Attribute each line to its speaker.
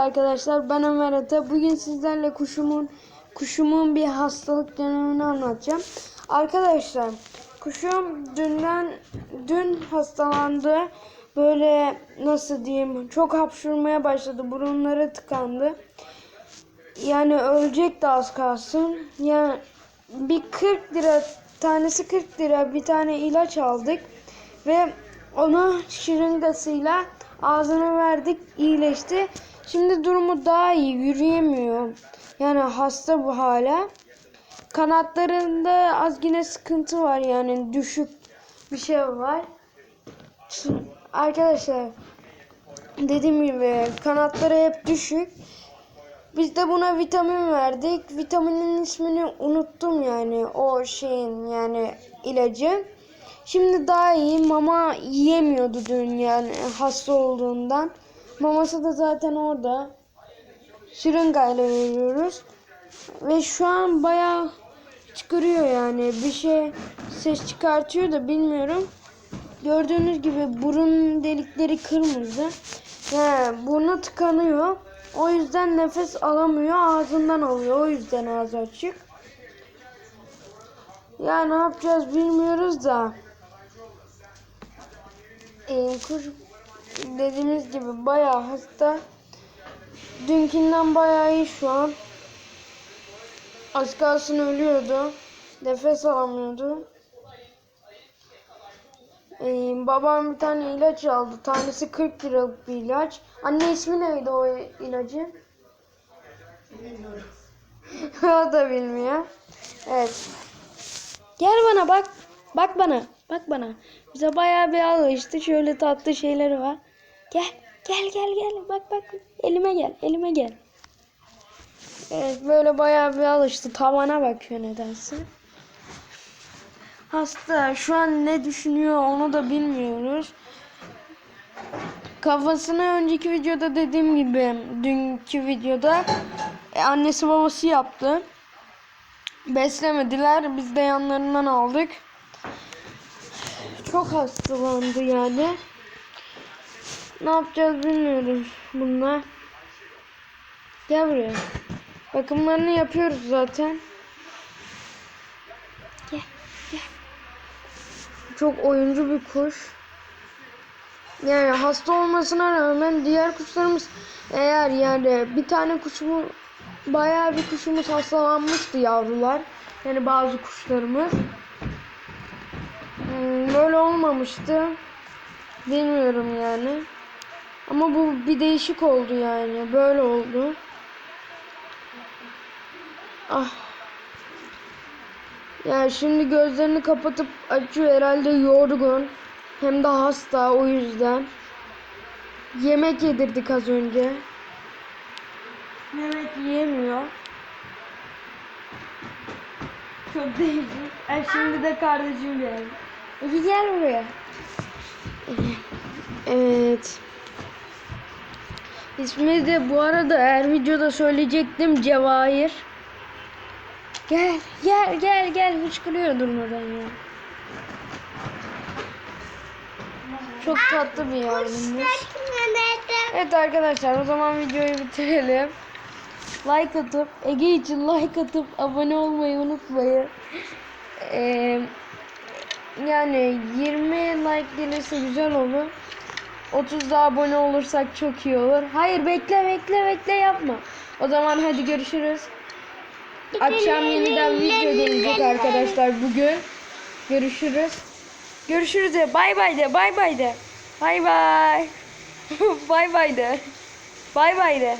Speaker 1: arkadaşlar ben Ömer Ata. Bugün sizlerle kuşumun kuşumun bir hastalık dönemini anlatacağım. Arkadaşlar kuşum dünden dün hastalandı. Böyle nasıl diyeyim çok hapşurmaya başladı. Burunları tıkandı. Yani ölecek de az kalsın. Yani bir 40 lira tanesi 40 lira bir tane ilaç aldık ve onu şırıngasıyla ağzına verdik iyileşti. Şimdi durumu daha iyi yürüyemiyor. Yani hasta bu hala. Kanatlarında az yine sıkıntı var yani düşük bir şey var. Arkadaşlar dediğim gibi kanatları hep düşük. Biz de buna vitamin verdik. Vitaminin ismini unuttum yani o şeyin yani ilacı. Şimdi daha iyi mama yiyemiyordu dün yani hasta olduğundan. Maması da zaten orada. Şırıngayla veriyoruz. Ve şu an bayağı çıkarıyor yani bir şey ses çıkartıyor da bilmiyorum. Gördüğünüz gibi burun delikleri kırmızı. Yani burnu tıkanıyor. O yüzden nefes alamıyor. Ağzından alıyor. O yüzden ağzı açık. Ya ne yapacağız bilmiyoruz da. Ee, kuş dediğimiz gibi bayağı hasta. Dünkünden bayağı iyi şu an. Az kalsın ölüyordu. Nefes alamıyordu. Ee, babam bir tane ilaç aldı. Tanesi 40 liralık bir ilaç. Anne ismi neydi o ilacın? o da bilmiyor. Evet. Gel bana bak. Bak bana. Bak bana. Bize bayağı bir alıştı. Şöyle tatlı şeyleri var. Gel. Gel gel gel. Bak bak. Elime gel. Elime gel. Evet böyle bayağı bir alıştı. Tavana bakıyor nedense. Hasta. Şu an ne düşünüyor onu da bilmiyoruz. Kafasını önceki videoda dediğim gibi dünkü videoda e, annesi babası yaptı. Beslemediler. Biz de yanlarından aldık. Çok hastalandı yani. Ne yapacağız bilmiyorum bununla. Gel buraya. Bakımlarını yapıyoruz zaten. Gel, gel. Çok oyuncu bir kuş. Yani hasta olmasına rağmen diğer kuşlarımız eğer yani bir tane kuşumuz bayağı bir kuşumuz hastalanmıştı yavrular. Yani bazı kuşlarımız. Hmm, Böyle olmamıştı. Bilmiyorum yani. Ama bu bir değişik oldu yani. Böyle oldu. Ah. Yani şimdi gözlerini kapatıp açıyor herhalde yorgun. Hem de hasta o yüzden. Yemek yedirdik az önce. Yemek yiyemiyor. Çok değişik. E şimdi de kardeşim geldi. Gel buraya. Evet. İsmi de bu arada her videoda söyleyecektim Cevahir. Gel gel gel gel hıçkırıyor durmadan ya. Çok tatlı bir yavrumuz. Evet arkadaşlar o zaman videoyu bitirelim. Like atıp Ege için like atıp abone olmayı unutmayın. Ee, yani 20 like gelirse güzel olur. 30 da abone olursak çok iyi olur. Hayır bekle bekle bekle yapma. O zaman hadi görüşürüz. Akşam yeniden video gelecek arkadaşlar bugün. Görüşürüz. Görüşürüz de bay bay de bay bay de. Bay bay. bay bay de. Bay bay de.